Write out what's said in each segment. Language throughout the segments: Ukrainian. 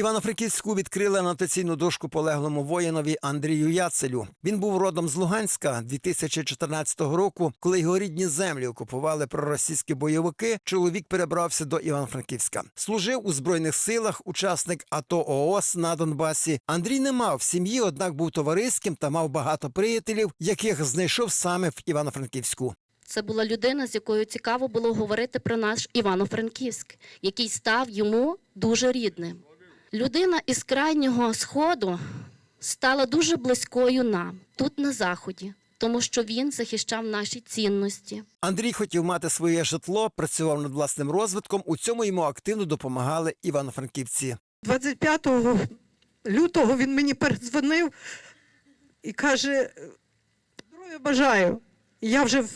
Івано-Франківську відкрили анотаційну дошку полеглому воїнові Андрію Яцелю. Він був родом з Луганська 2014 року. Коли його рідні землі окупували проросійські бойовики, чоловік перебрався до Івано-Франківська. Служив у збройних силах, учасник АТО ООС на Донбасі. Андрій не мав сім'ї, однак був товариським та мав багато приятелів, яких знайшов саме в Івано-Франківську. Це була людина, з якою цікаво було говорити про наш Івано-Франківськ, який став йому дуже рідним. Людина із крайнього сходу стала дуже близькою нам тут на заході, тому що він захищав наші цінності. Андрій хотів мати своє житло, працював над власним розвитком. У цьому йому активно допомагали івано-франківці. 25 лютого він мені передзвонив і каже: здоров'я бажаю. І я вже в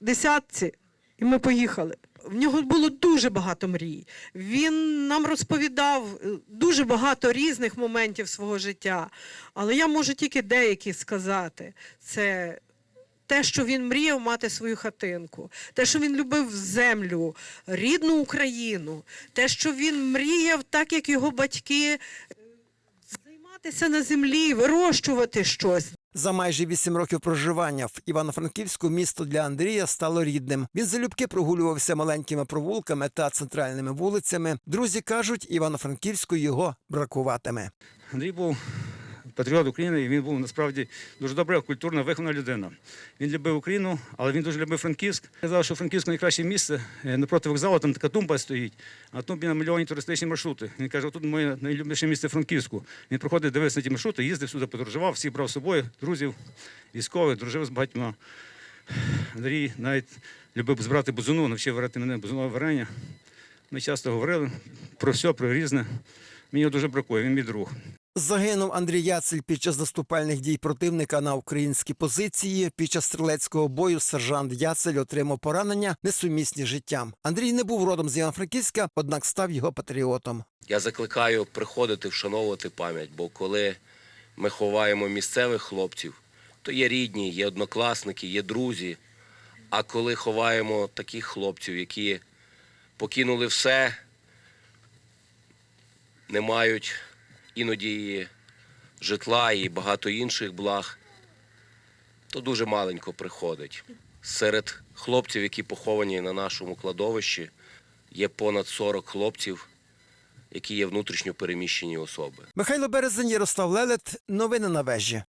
десятці, і ми поїхали. В нього було дуже багато мрій. Він нам розповідав е, дуже багато різних моментів свого життя. Але я можу тільки деякі сказати. Це те, що він мріяв мати свою хатинку, те, що він любив землю, рідну Україну, те, що він мріяв, так як його батьки, займатися на землі, вирощувати щось. За майже вісім років проживання в Івано-Франківську місто для Андрія стало рідним. Він залюбки прогулювався маленькими провулками та центральними вулицями. Друзі кажуть, Івано-Франківську його бракуватиме. Андрій був патріот України, і він був насправді дуже добра, культурна, вихована людина. Він любив Україну, але він дуже любив Франківськ. Казав, що Франківськ найкраще місце е, напроти вокзалу, там така тумба стоїть, а тумбі намальовані туристичні маршрути. Він каже, тут моє найлюбніше місце Франківську. Він проходив, дивився на ті маршрути, їздив сюди, подорожував, всіх брав з собою, друзів, військових, дружив з багатьма. Андрій навіть любив збирати бузуну, навчив варити мене бузунове варення. Ми часто говорили про все, про різне. Мені його дуже бракує, він мій друг. Загинув Андрій Яцель під час наступальних дій противника на українські позиції. Під час стрілецького бою сержант Яцель отримав поранення, несумісні з життям. Андрій не був родом з Івано-Франківська, однак став його патріотом. Я закликаю приходити вшановувати пам'ять, бо коли ми ховаємо місцевих хлопців, то є рідні, є однокласники, є друзі. А коли ховаємо таких хлопців, які покинули все, не мають іноді житла і багато інших благ, то дуже маленько приходить. Серед хлопців, які поховані на нашому кладовищі, є понад 40 хлопців, які є внутрішньо переміщені особи. Михайло Березень, Ярослав Лелет. Новини на вежі.